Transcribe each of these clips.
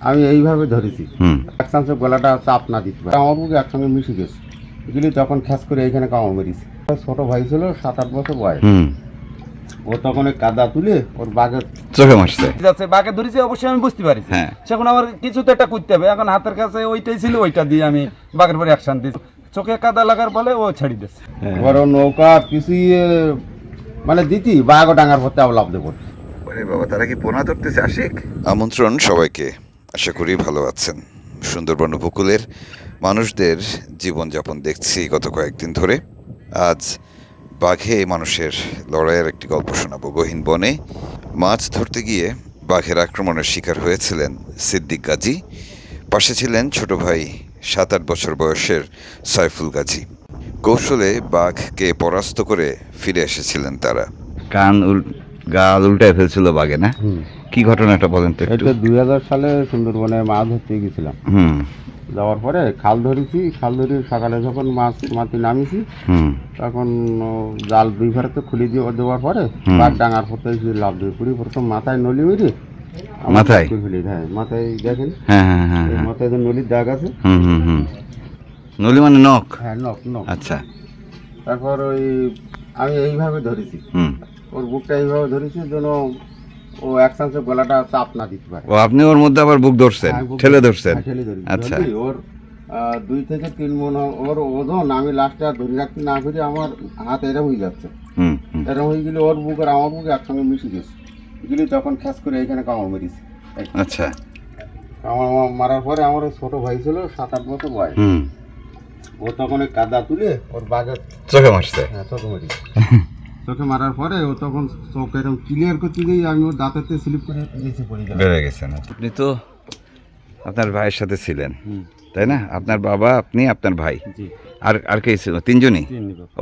আমি এইভাবে ধরেছি। হুম। এক চান্সে গলাটা চাপ না দিতে পারে। আমার বুকে একসঙ্গে মিশে গেছে। গেলি তখন খ্যাস করে এইখানে কামড় মেরেছি। ছোট ভাই ছিল সাত আট বছর বয়স। হুম। ও তখন কাদা তুলে ওর বাঘের চোখে মারছে। যাচ্ছে বাঘে ধরেছি অবশ্যই আমি বুঝতে পারি হ্যাঁ। সেখন আমার কিছু তো একটা করতে হবে। এখন হাতের কাছে ওইটাই ছিল ওইটা দিয়ে আমি বাঘের পরে অ্যাকশন দিয়েছি চোখে কাদা লাগার ফলে ও ছেড়ে দিয়েছে। বড় নৌকা পিছিয়ে মানে দিতি বাঘ ও ডাঙার পথে আবলাভ দেবো বাবা তারা কি পোনা ধরতেছে? আশিক? আমন্ত্রণ সবাইকে। আশা করি ভালো আছেন। সুন্দরবন উপকূলের মানুষদের জীবনযাপন দেখছি গত কয়েকদিন ধরে। আজ বাঘে মানুষের লড়াইয়ের একটি গল্প শোনাবো। গহীন বনে মাছ ধরতে গিয়ে বাঘের আক্রমণের শিকার হয়েছিলেন সিদ্দিক গাজী। পাশে ছিলেন ছোট ভাই সাত আট বছর বয়সের সাইফুল গাজী। কৌশলে বাঘকে পরাস্ত করে ফিরে এসেছিলেন তারা। কান উল গাল উল্টায় ফেলছিল বাঘে না? কি ঘটনাটা বলেন তো একটু? এটা দুই হাজার সালে সুন্দরবনে মাছ ধরতে গেছিলাম। হুম। যাওয়ার পরে খাল ধরেছি খাল ধরে সকালে যখন মাছ মাটি নামিছি হুম। তখন ও জাল দুই ভাড়াতে খুলে দিয়ে দেওয়ার পরে। বাঘ ডাঙার পথে এসে লাভ দিয়ে পুরি প্রথম মাথায় নলি আমার মাথায়? ফেলে দেয়। মাথায় দেখেন? হ্যাঁ হ্যাঁ হ্যাঁ এই হ্যাঁ। মাথায় যে নলির দাগ আছে? হুম হুম হুম। নলি মানে নখ? হ্যাঁ নখ নখ। আচ্ছা। তারপর ওই আমি এইভাবে ধরেছি। হুম। ওর বুকটা এইভাবে ধরেছি যেন ও এক চান্সে গলাটা চাপ না দিতে পারে। ও আপনি ওর মধ্যে আবার বুক ধরছেন হ্যাঁ, ঠেলে ধরছেন। হ্যাঁ, আচ্ছা। ওর দুই থেকে তিন মন ওর ওজন আমি লাস্টে আর ধরে রাখতে না পারি আমার হাত এরম হয়ে যাচ্ছে। এরম হয়ে গেলে ওর বুক আর আমার বুক একসঙ্গে মিশে গেছে। গেলে তখন খ্যাস করে এইখানে কামড় মেরেছি। আচ্ছা। কামড় মারার পরে আমার ছোট ভাই ছিল সাত আট বছর বয়স। হুম। ও তখন কাদা তুলে ওর বাঘের চোখে মারছে। হ্যাঁ চোখে মারি চোখে মারার পরে ও তখন চোখ এরকম ক্লিয়ার করতে গিয়ে আমি ওর দাঁতেতে স্লিপ করে নিচে পড়ে গেলাম। বেড়ে গেছেন আপনি তো আপনার ভাইয়ের সাথে ছিলেন তাই না? আপনার বাবা আপনি আপনার ভাই। আর আর কে ছিল? তিনজনই?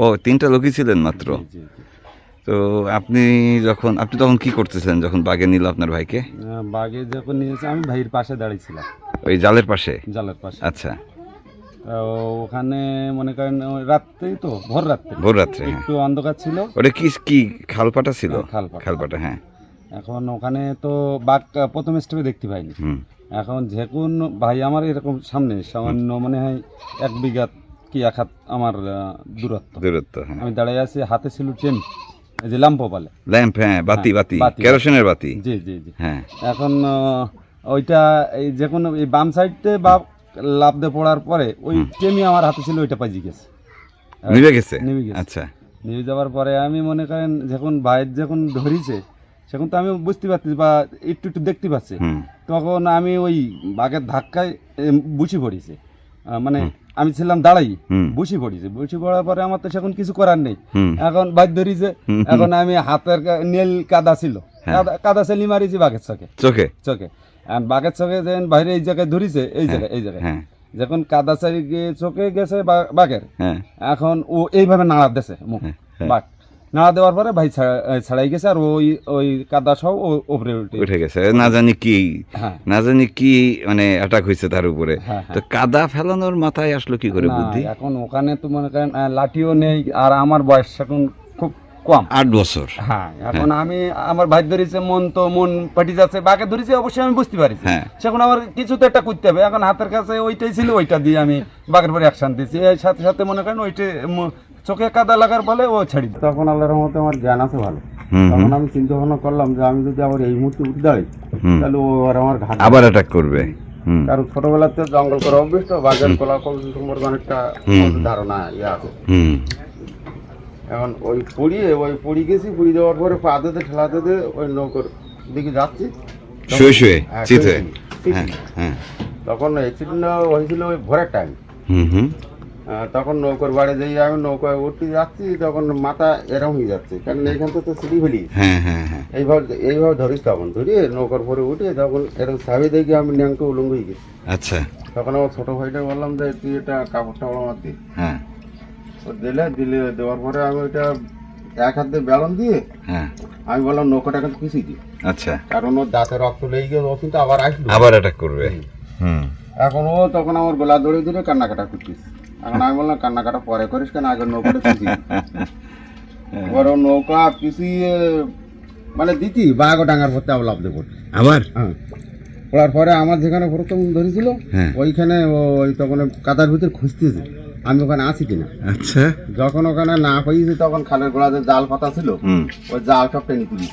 ও তিনটা লোকই ছিলেন মাত্র? তো আপনি যখন আপনি তখন কি করতেছেন যখন বাগে নিল আপনার ভাইকে? বাঘে যখন নিয়েছে আমি ভাইয়ের পাশে দাঁড়িয়েছিলাম ওই জালের পাশে? জালের পাশে। আচ্ছা। ওখানে মনে করেন রাত্রেই তো ভোর রাত্রে। ভোর রাত্রে হ্যাঁ। একটু অন্ধকার ছিল। ওটা কি কি খালপাটা ছিল? হ্যাঁ, খালপাটা। হ্যাঁ। এখন ওখানে তো বাঘ প্রথম স্টেপে দেখতে পাইনি। এখন যে কোন ভাই আমার এরকম সামনে সামান্য মনে হয় এক বিঘা কি এক হাত আমার দূরত্ব। দূরত্ব হ্যাঁ। আমি দাঁড়িয়ে আছি হাতে ছিল টেন যে ল্যাম্প বলে ল্যাম্প হ্যাঁ বাতি বাতি। কেরোসিনের বাতি। জি জি জি। হ্যাঁ। এখন ওইটা এই যে কোনো এই বাম সাইডতে বা লাভ পড়ার পরে ওই টেমি আমার হাতে ছিল ওইটা পাইজি গেছে। নিভে গেছে নিভে গেছে। আচ্ছা। নিয়ে যাওয়ার পরে আমি মনে করেন যখন ভাইয়ের যখন ধরিছে সেখন তো আমি বুঝতে পারছি বা একটু একটু দেখতে পাচ্ছি। তখন আমি ওই বাঘের ধাক্কায় বসে পড়েছি। মানে আমি ছিলাম দাঁড়াই। বসে পড়েছি। বসে পড়ার পরে আমার তো সেখন কিছু করার নেই। এখন বাদ ধরিছে এখন আমি হাতের নীল কাদা ছিল। হ্যাঁ। কাদা- কাদা সেলি মারিছি বাঘের চোখে। চোখে? চোখে। আর বাঘের চোখে যখন বাইরে এই জায়গায় ধরিছে এই জায়গায় এই জায়গায়। হ্যাঁ। যখন কাদা গিয়ে চোখে গেছে বাঘের হ্যাঁ। এখন ও এইভাবে নাড়া দিছে মুখ হ্যাঁ। বাঘ নাড়া দেওয়ার পরে ভাই ছাড়াই গেছে আর ওই ওই কাদা সহ ও- ওপরে উঠে উঠে গেছে। না জানি কি হ্যাঁ। না জানি কি মানে অ্যাটাক হয়েছে তার উপরে। হ্যাঁ, তো কাদা ফেলানোর মাথায় আসলো কি করে বুদ্ধি? এখন ওখানে তো মনে করেন লাঠিও নেই আর আমার বয়স এখন কম। আট বছর। হ্যাঁ এখন আমি আমার ভাই ধরেছে মন তো মন পাটি যাচ্ছে। বাঘে ধরেছে অবশ্যই আমি বুঝতে পারি। হ্যাঁ। সেখন আমার কিছু তো একটা করতে হবে। এখন হাতের কাছে ওইটাই ছিল ওইটা দিয়ে আমি বাঘের পরে অ্যাকশন দিয়েছি এর সাথে সাথে মনে করেন ওইটা চোখে কাদা লাগার ফলে ও ছেড়ে তখন আল্লাহর রহমতে আমার জ্ঞান আছে ভালো। তখন আমি চিন্তা ভাবনা করলাম যে আমি যদি আবার এই মুহূর্তে উঠে দাঁড়াই তাহলে ও আর আমার ঘাট আবার অ্যাটাক করবে। কারণ ছোটবেলাতে জঙ্গল করে অভ্যস্ত বাঘের কলা কৌশল সম্পর্কে অনেকটা ধারণা ইয়ে আছে। হুম। এখন ওই পড়িয়ে ওই পড়ি গেছি পড়ি দেওয়ার পরে পা দিতে ঠেলা দিতে ওই নৌকোর দিকে যাচ্ছি। শুয়ে শুয়ে হ্যাঁ, চিত। হয়ে। হ্যাঁ হ্যাঁ। তখন অ্যাক্সিডেন্ট হয়েছিল ওই ভোরের টাইম হুম হুম। তখন নৌকোর বাড়ি যেয়ে আমি নৌকায় উঠতে যাচ্ছি তখন মাথা এরম হয়ে যাচ্ছে কারণ এইখান থেকে তো সিঁড়ি ফেলি। হ্যাঁ হ্যাঁ হ্যাঁ। এইভাবে এইভাবে ধরিস তখন ধরিয়ে নৌকার পরে উঠে তখন এরকম সাবি দেখে আমি ন্যাংটো উলঙ্গ হয়ে গেছি। আচ্ছা। তখন আমার ছোটো ভাইটা বললাম যে তুই এটা কাপড় টাপড় আমার দি। হ্যাঁ। দিলে দিলে দেওয়ার পরে আমি ওইটা এক হাত বেলন দিয়ে হ্যাঁ। আমি বললাম নৌকাটা কিন্তু পিছিয়ে দিই আচ্ছা। কারণ ওর দাঁতে রক্ত লেগে গেছে ও কিন্তু আবার আসলো। আবার অ্যাটাক করবে। হুম। এখন ও তখন আমার গলা ধরে কান্নাকাটা করছিস এখন আমি বললাম কান্নাকাটা পরে করিস কেন? আগে নৌকাটা পিছিয়ে বড় নৌকা পিছিয়ে মানে দিতি বাঘ ও ডাঙার ভর্তি আবলাভ দেবো আবার? হ্যাঁ। পড়ার পরে আমার যেখানে প্রথম ধরেছিল হ্যাঁ। ওইখানে ও- ওই তখন কাদার ভিতর খুঁজতেছে। আমি ওখানে আছি কিনা? আচ্ছা। যখন ওখানে না পেয়েছি তখন খালের গোড়াতে জাল পাতা ছিল। ওই জাল সব টেনে তুলি।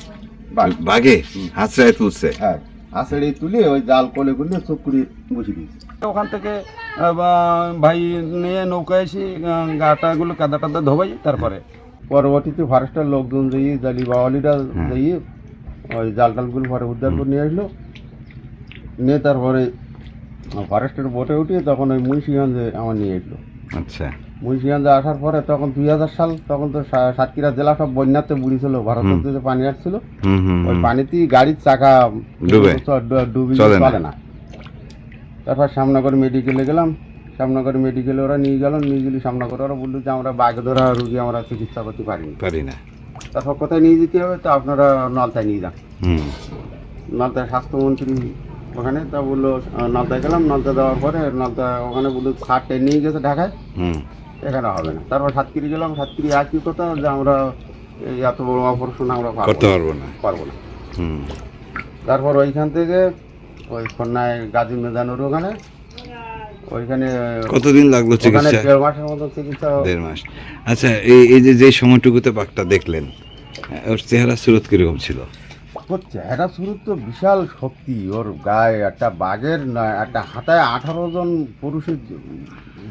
বাঘে হাতড়ায় তুলছে? হ্যাঁ। আসলে তুলে ওই জাল কোলে করলে চোখ করে বসে দিয়েছি। ওখান থেকে ভাই নিয়ে নৌকায় এসে গাটাগুলো কাদা টাদা ধোবাই তারপরে পরবর্তীতে ফরেস্টের লোকজন দিয়ে জালি বাওয়ালিরা দিয়ে ওই জাল টালগুলো পরে উদ্ধার করে নিয়ে আসলো। নিয়ে তারপরে ফরেস্টের বোটে উঠিয়ে তখন ওই মুন্সিগঞ্জে আমার নিয়ে আসলো। আচ্ছা। মুন্সিগঞ্জে আসার পরে তখন দুই হাজার সাল তখন তো সাতক্ষীরা জেলা সব বন্যাতে বুড়িছিল ভারত হুম। যে পানি আসছিল ওই পানিতেই গাড়ির চাকা ডুবে? ডুবে চলে না। তারপর সামনগর মেডিকেলে গেলাম। সামনগর মেডিকেলে ওরা নিয়ে গেল নিয়ে গেলে সামনগর ওরা বলল যে আমরা বাঘ ধরা রুগী আমরা চিকিৎসা করতে পারিনি পারি না। তারপর কোথায় নিয়ে যেতে হবে? তো আপনারা নলতায় নিয়ে যান। নলতায় স্বাস্থ্যমন্ত্রী ওখানে তা বলল নলতায় গেলাম নলতা দেওয়ার পরে নলতা ওখানে বলল সারটায় নিয়ে গেছে ঢাকায় এখানে হবে না। তারপর সাতক্ষীরি গেলাম সাতক্ষীরি একই কথা যে আমরা এত বড় অপারেশন আমরা পারব করতে না। পারব না। পারব না। হুম। তারপর ওইখান থেকে ওই খন্নায় গাজী মেদানুর ওখানে ওইখানে কতদিন লাগল ওখানে চিকিৎসা? দেড় মাসের মতো চিকিৎসা দেড় মাস। আচ্ছা এই এই যে যে সময়টুকুতে বাঘটা দেখলেন ওর চেহারা সুরত কীরকম ছিল? ওর চেহারা শুরু তো বিশাল শক্তি। ওর গায়ে একটা বাঘের না একটা হাতায় আঠারো জন পুরুষের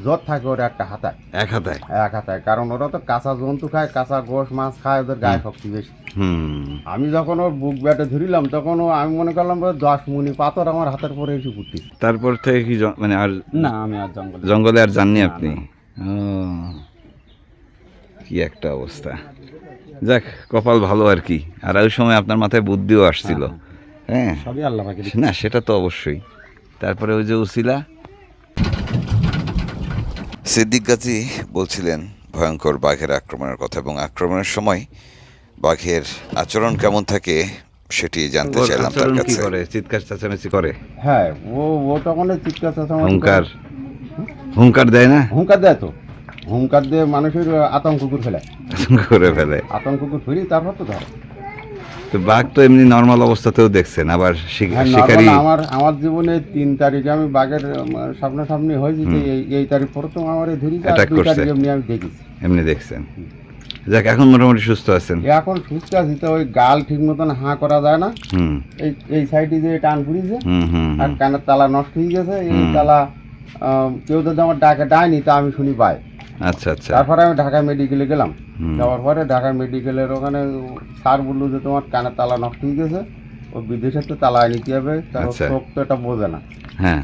জ্বর থাকে ওর একটা হাতায়। এক হাতায়? এক হাতায় কারণ ওরা তো কাঁচা জন্তু খায় কাঁচা গোশ মাছ খায় ওদের গায়ে শক্তি বেশি। হুম। আমি যখন ওর বুক ব্যাটে ধরিলাম তখন ও আমি মনে করলাম দশ মুনি পাথর আমার হাতের পরে এসে পুটি তারপর থেকে কি মানে আর না আমি আর জঙ্গলে জঙ্গলে আর যাননি আপনি? কি একটা অবস্থা। যাক কপাল ভালো আর কি। আর ওই সময় আপনার মাথায় বুদ্ধিও আসছিল। হ্যাঁ সবই আল্লাহ না সেটা তো অবশ্যই। তারপরে ওই যে উসিলা। সিদ্দিক গাজী বলছিলেন ভয়ঙ্কর বাঘের আক্রমণের কথা এবং আক্রমণের সময় বাঘের আচরণ কেমন থাকে সেটি জানতে চাইলাম তার কাছে। করে? চিৎকার চেঁচামেচি করে? হ্যাঁ ও ও তখন চিৎকার চেঁচামেচি করে। হুঙ্কার হুঙ্কার দেয় না? হুঙ্কার দেয় তো। হুঙ্কার দিয়ে মানুষের আতঙ্ক করে ফেলে। করে ফেলে। আতঙ্ক করে ফেলি তারপর তো ধরে। তো বাঘ তো এমনি নর্মাল অবস্থাতেও দেখছেন আবার হ্যাঁ, শিকারি আমার আমার জীবনে তিন তারিখে আমি বাঘের সামনাসামনি হয়েছি যে এই- এই তারিখ প্রথম আমার ধরি এমনি আমি দেখেছি। এমনি দেখছেন। যাক এখন মোটামুটি সুস্থ আছেন। এখন সুস্থ আছি তো ওই গাল ঠিক মতন হাঁ করা যায় না। হুম। এই এই সাইডে যে টান পুড়িয়েছে আর। কানের তালা নষ্ট হয়ে গেছে এই তালা কেউ যদি আমার ডাকে ডায়নি তা আমি শুনি পাই আচ্ছা আচ্ছা। তারপরে আমি ঢাকা মেডিকেলে গেলাম। যাওয়ার পরে ঢাকা মেডিকেলের ওখানে স্যার বলল যে তোমার কানের তালা নষ্ট হয়ে গেছে ও বিদেশের তো তালা নিতে হবে তার আচ্ছা। তো এটা বোঝে না। হ্যাঁ।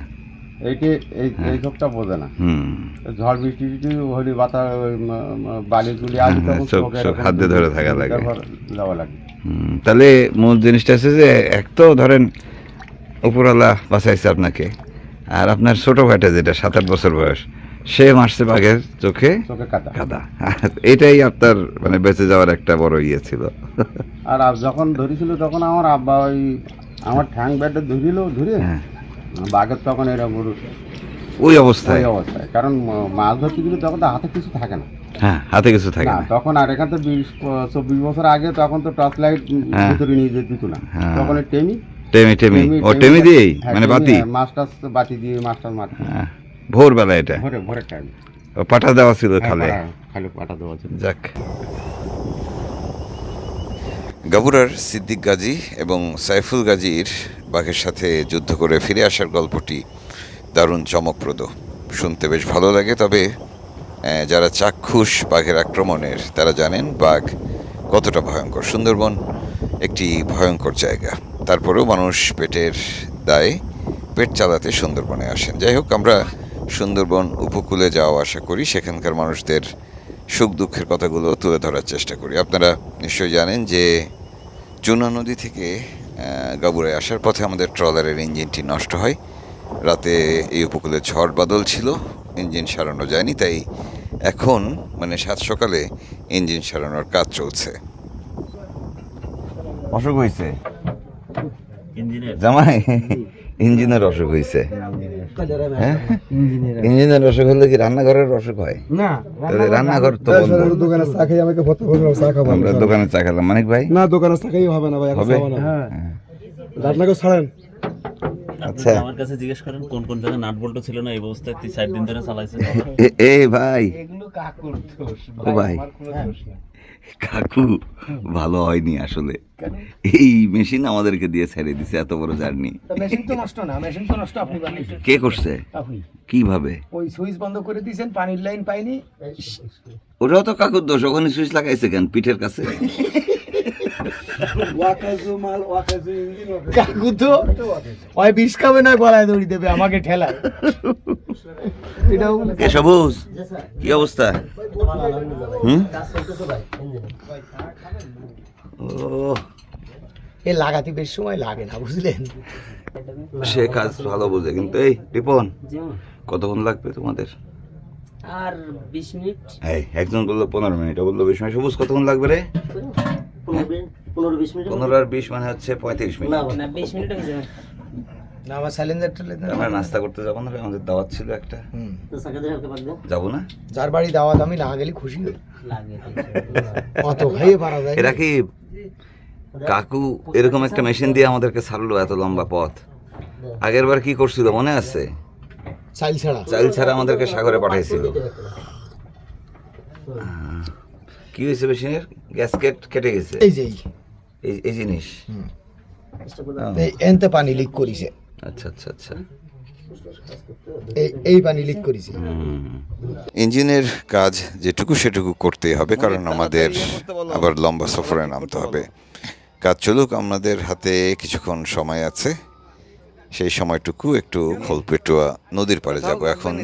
এইটি এই হ্যাঁ। এই চোখটা বোঝে না। হুম। ঝড় বৃষ্টি টিষ্টি হলি বাতা বালি তুলি আসি হ্যাঁ, হাত দিয়ে ধরে থাকা লাগে। যাওয়া লাগে। তাহলে মূল জিনিসটা আছে যে এক তো ধরেন উপরওয়ালা বাঁচাইছে আপনাকে আর আপনার ছোট ভাইটা যেটা সাত আট বছর বয়স সে মারছে বাঘের চোখে কাদা। এটাই আপনার মানে বেঁচে যাওয়ার একটা বড় ইয়ে ছিল। আর যখন ধরেছিল তখন আমার আব্বা ওই আমার ঠ্যাং ব্যাটে ধরিল ধরে বাঘের তখন এরকম ওই অবস্থায়। ওই অবস্থায়। কারণ মাছ ধরতে গেলে তখন তো হাতে কিছু থাকে না। হ্যাঁ হাতে কিছু থাকে না তখন আর এখান তো বিশ চব্বিশ বছর আগে তখন তো টর্চ লাইট হ্যাঁ। ভিতরে নিয়ে যেতে দিত না। হ্যাঁ। তখন টেমি টেমি টেমি। ও টেমি দিয়েই? হ্যাঁ, মানে বাতি? মাছ টাছ বাতি দিয়ে মাছ টাছ মারতে। হ্যাঁ, ভোরবেলা এটা। ভোরের টাইম পাঠা দেওয়া ছিল খালে খালি পাটা দেওয়া ছিল। যাক। গাবুরার সিদ্দিক গাজী এবং সাইফুল গাজীর বাঘের সাথে যুদ্ধ করে ফিরে আসার গল্পটি দারুণ চমকপ্রদ। শুনতে বেশ ভালো লাগে তবে আহ, যারা চাক্ষুষ বাঘের আক্রমণের তারা জানেন বাঘ কতটা ভয়ঙ্কর। সুন্দরবন একটি ভয়ঙ্কর জায়গা। তারপরেও মানুষ পেটের দায়ে পেট চালাতে সুন্দরবনে আসেন। যাই হোক আমরা সুন্দরবন উপকূলে যাওয়া আশা করি সেখানকার মানুষদের সুখ দুঃখের কথাগুলো তুলে ধরার চেষ্টা করি। আপনারা নিশ্চয়ই জানেন যে চুনা নদী থেকে গাবুরায় আসার পথে আমাদের ট্রলারের ইঞ্জিনটি নষ্ট হয়। রাতে এই উপকূলে ঝড় বাদল ছিল ইঞ্জিন সারানো যায়নি তাই এখন মানে সাত সকালে ইঞ্জিন সারানোর কাজ চলছে। অসুখ হয়েছে জামাই ইঞ্জিনের অসুখ হয়েছে হ্যাঁ? ইঞ্জিনের অসুখ হলে কি রান্নাঘরের অসুখ হয়? না রান্নাঘর তো বন্ধ। দোকানে চা খাই আমাকে ভর্তি করবে চা খাব আমরা দোকানে চা খেলাম। মানিক ভাই? না দোকানে চা খাই হবে না ভাই হবে? হ্যাঁ। রান্না করে ছাড়েন। আচ্ছা। আমার কাছে জিজ্ঞেস করেন কোন কোন জায়গায় নাট বল্টু ছিল না? এই অবস্থায় তুই চার দিন ধরে চালাইছে। এ- ভাই। ও ভাই। কাকু ভালো হয়নি আসলে। এই মেশিন আমাদেরকে দিয়ে ছেড়ে দিছে এত বড় জার্নি মেশিন তো নষ্ট না মেশিন তো নষ্ট আপনি বানিয়েছেন কে করছে? কীভাবে? ওই সুইচ বন্ধ করে দিয়েছেন পানির লাইন পাইনি। ওটাও তো কাকুর দোষ ওখানে সুইচ লাগাইছে কেন পিঠের কাছে? কাকু তো ওই বিষ খাবে না গলায় দড়ি দেবে আমাকে ঠেলায়। কে সবুজ? কি অবস্থা? হুম? ও এ লাগাতে বেশ সময় লাগে না বুঝলেন? সে কাজ ভালো বোঝে কিন্তু এই রিপন কতক্ষণ লাগবে তোমাদের? আর বিশ মিনিট। এই একজন বলল পনেরো মিনিট ও বলল বিশ মিনিট। সবুজ কতক্ষণ লাগবে রে? পনেরো বিশ মিনিট। পনেরো আর বিশ মানে হচ্ছে পঁয়ত্রিশ মিনিট। না বিশ মিনিট হয়ে যাবে। না আমার টেলেঞ্জার আমরা নাস্তা করতে যাব না? আমাদের দাওয়াত ছিল একটা। যাব না? যার বাড়ি দাওয়াত আমি না গেলে খুশি হই। অত খাইয়ে পারা যায় এরা কি কাকু এরকম একটা মেশিন দিয়ে আমাদেরকে ছাড়লো এত লম্বা পথ? আগের বার কি করছিল মনে আছে? চাইল ছাড়া। চাইল ছাড়া আমাদেরকে সাগরে পাঠাইছিল। কি হয়েছে মেশিনের? গ্যাসকেট কেটে গেছে। এই যে এই। জিনিস। এই এনতে পানি লিক করিছে। আচ্ছা আচ্ছা আচ্ছা। এই এই পানি লিক করিছে। ইঞ্জিনের কাজ যেটুকু সেটুকু করতেই হবে কারণ আমাদের আবার লম্বা সফরে নামতে হবে। কাজ চলুক আমাদের হাতে কিছুক্ষণ সময় আছে। সেই সময়টুকু একটু খোলপেটুয়া নদীর পাড়ে যাব। এখন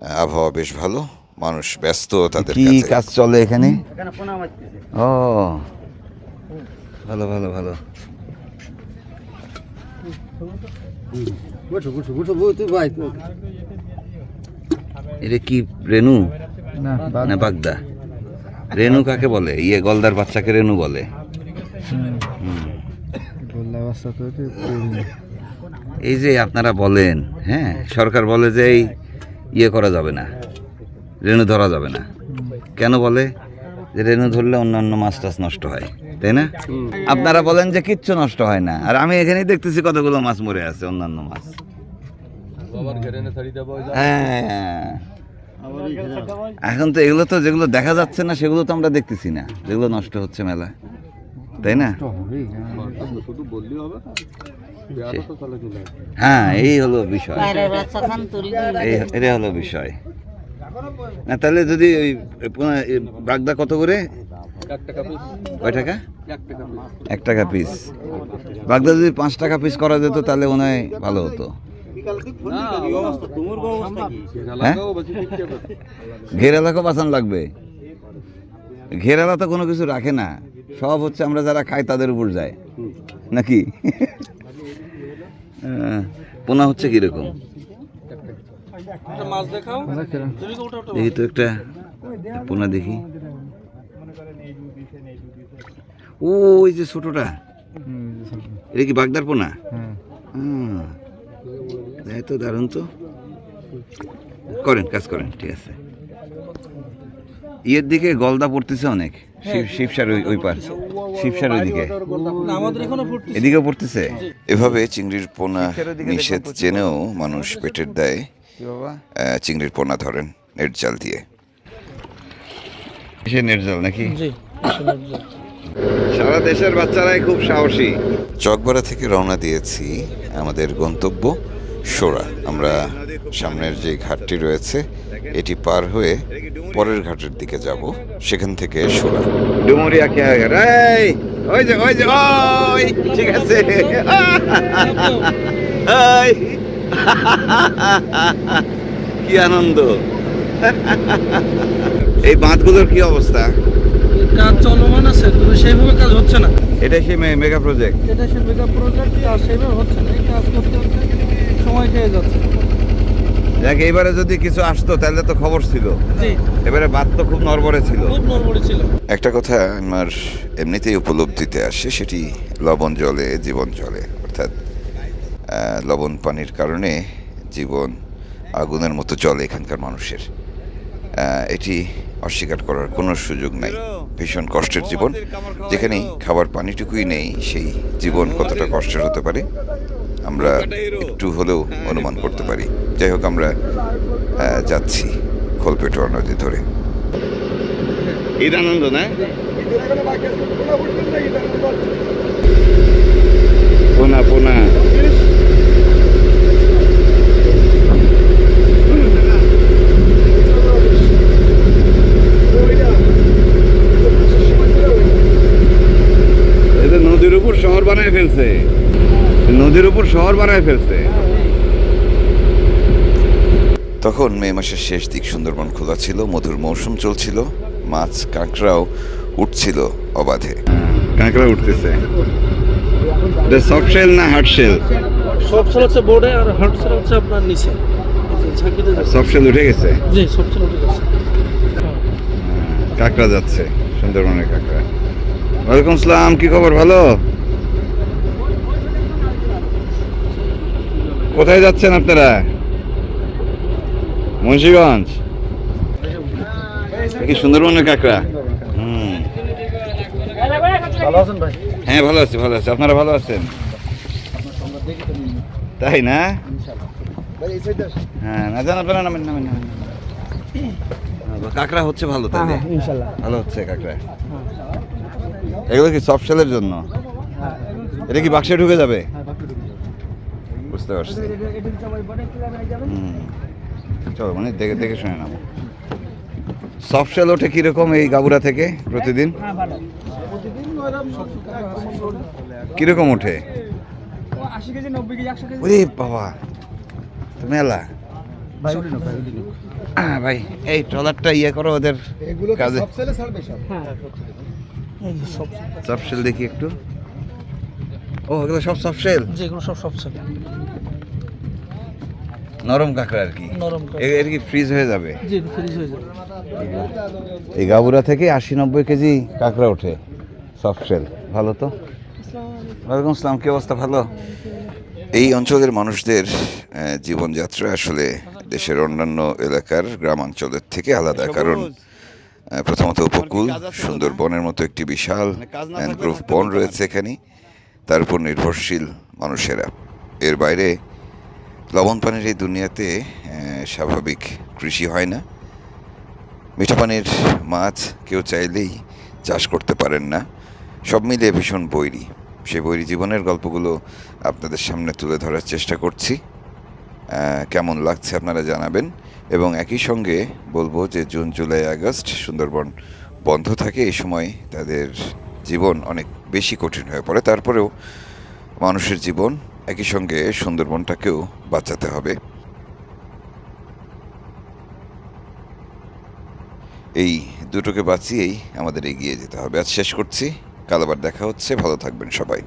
আবহাওয়া বেশ ভালো মানুষ ব্যস্ত তাদের কি কাজ। চলে এখানে? ও। ভালো ভালো ভালো। এটা কি রেনু? না বাগদা। রেনু কাকে বলে? ইয়ে গলদার বাচ্চাকে রেনু বলে। এই যে আপনারা বলেন হ্যাঁ সরকার বলে যে এই ইয়ে করা যাবে না রেনু ধরা যাবে না। কেন বলে? যে রেনু ধরলে অন্যান্য মাছ টাছ নষ্ট হয় তাই না? আপনারা বলেন যে কিচ্ছু নষ্ট হয় না। আর আমি এখানেই দেখতেছি কতগুলো মাছ মরে আছে অন্যান্য মাছ। হ্যাঁ। এখন তো এগুলো তো যেগুলো দেখা যাচ্ছে না সেগুলো তো আমরা দেখতেছি না। যেগুলো নষ্ট হচ্ছে মেলা তাই না? হ্যাঁ এই হলো বিষয়। এই এটা হলো বিষয়। না, তাহলে যদি ওই বাগদা কত করে? কয় টাকা? এক টাকা পিস বাগদা যদি পাঁচ টাকা পিস করা যেত, তাহলে মনে হয় ভালো হতো। হ্যাঁ? ঘেরালাকেও বাঁচান লাগবে। ঘেরালা তো কোনো কিছু রাখে না। সব হচ্ছে আমরা যারা খাই, তাদের উপর যায়। নাকি? পোনা হচ্ছে কীরকম? দেখি তো একটা পোনা দেখি। ও ওই যে ছোটটা। এটা কি বাগদার পোনা? হুম এই তো দারুণ তো। করেন কাজ করেন ঠিক আছে। ইয়ের দিকে গলদা পড়তেছে অনেক। শিব- শিবসার ওই ওই পার। শিবসার ওই দিকে। এদিকে পড়তেছে। এভাবে চিংড়ির পোনা নিষেধ জেনেও মানুষ পেটের দায়ে চিংড়ির পোনা ধরেন নেট জাল দিয়ে। সে নেট জাল নাকি? সারা দেশের বাচ্চারাই খুব সাহসী। চকবাড়া থেকে রওনা দিয়েছি আমাদের গন্তব্য সোরা। আমরা সামনের যে ঘাটটি রয়েছে এটি পার হয়ে পরের ঘাটের দিকে যাব সেখান থেকে সোরা। ডুমুরিয়া কে ওই যে ওই যে ওই ঠিক আছে। কি আনন্দ। এই বাঁধগুলোর কি অবস্থা? কাজ চলমান আছে কিন্তু সেইভাবে কাজ হচ্ছে না। এটা সেই মেগা প্রজেক্ট এটা সে মেগা প্রজেক্ট কাজ সেইভাবে হচ্ছে না। এই কাজ করতে করতে সময় খেয়ে যাচ্ছে। দেখ এবারে যদি কিছু আসতো তাহলে তো খবর ছিল। এবারে বাদ তো খুব নড়বড়ে ছিল। খুব নড়বড়ি ছিল। একটা কথা আমার এমনিতেই উপলব্ধিতে আসে সেটি লবণ জলে জীবন জলে অর্থাৎ লবণ পানির কারণে জীবন আগুনের মতো চলে এখানকার মানুষের। এটি অস্বীকার করার কোনো সুযোগ নাই। ভীষণ কষ্টের জীবন। যেখানে খাবার পানিটুকুই নেই, সেই জীবন কতটা কষ্টের হতে পারে, আমরা একটু হলেও অনুমান করতে পারি। যাই হোক, আমরা যাচ্ছি খোলপেটোয়া নদী ধরে। না? পোনা পোনা এদের নদীর উপর শহর বানায় ফেলছে। নদীর উপর শহর বানায় ফেলছে। তখন মে মাসের শেষ দিক সুন্দরবন খোলা ছিল মধুর মৌসুম চলছিল মাছ কাঁকড়াও উঠছিল অবাধে। কাঁকড়া উঠতেছে। সফট না হার্ড শেল হচ্ছে বোর্ডে আর হার্ড হচ্ছে আপনার নিচে। ঝাঁকিতে সফট শেল উঠে গেছে? জি উঠে গেছে। কাঁকড়া যাচ্ছে সুন্দরবনের কাঁকড়া। ওয়ালাইকুম আসসালাম কি খবর? ভালো? কোথায় যাচ্ছেন আপনারা? মুন্সিগঞ্জ? কি সুন্দরবনের কাঁকড়া? হুম। হ্যাঁ ভালো আছি ভালো আছি। আপনারা ভালো আছেন? তাই না? হ্যাঁ না জান আপনারা নামেন নামেন নামেন। কাঁকড়া হচ্ছে ভালো তাই ইনশাআল্লাহ ভালো হচ্ছে কাঁকড়া এগুলো কি সফট সেলের জন্য? এটা কি বাক্সে ঢুকে যাবে? বুঝতে পারছি। চলো মানে দেখে দেখে শুনে নাও। সফট সেল ওঠে কীরকম এই গাবুরা থেকে প্রতিদিন? কীরকম ওঠে? একশো কেজি। ওরে বাবা মেলা। ভাই ভাই এই ট্রলারটা ইয়ে করো ওদের কাজে। সব সেলে ছাড়বে সব? Soft sale. দেখি একটু। ও এগুলো সব সফট সেল? যেগুলো সব সেল। নরম কাঁকড়া আর কি। নরম এর কি ফ্রিজ হয়ে যাবে? জি ফ্রিজ হয়ে যাবে। এই গাবুরা থেকে আশি নব্বই কেজি কাঁকড়া ওঠে সফট সেল ভালো তো? ওয়ালাইকুম আসসালাম কি অবস্থা? ভালো? এই অঞ্চলের মানুষদের জীবনযাত্রা আসলে দেশের অন্যান্য এলাকার গ্রামাঞ্চলের থেকে আলাদা। কারণ প্রথমত উপকূল সুন্দরবনের মতো একটি বিশাল ম্যানগ্রোভ বন রয়েছে এখানে। তার উপর নির্ভরশীল মানুষেরা। এর বাইরে লবণ পানির এই দুনিয়াতে স্বাভাবিক কৃষি হয় না। মিঠা পানির মাছ কেউ চাইলেই চাষ করতে পারেন না। সব মিলিয়ে ভীষণ বৈরী। সেই বৈরী জীবনের গল্পগুলো আপনাদের সামনে তুলে ধরার চেষ্টা করছি। কেমন লাগছে আপনারা জানাবেন। এবং একই সঙ্গে বলব যে জুন, জুলাই, আগস্ট সুন্দরবন বন্ধ থাকে, এই সময় তাদের জীবন অনেক বেশি কঠিন হয়ে পড়ে। তারপরেও মানুষের জীবন একই সঙ্গে সুন্দরবনটাকেও বাঁচাতে হবে। এই দুটোকে বাঁচিয়েই আমাদের এগিয়ে যেতে হবে। আজ শেষ করছি। কাল আবার দেখা হচ্ছে। ভালো থাকবেন সবাই।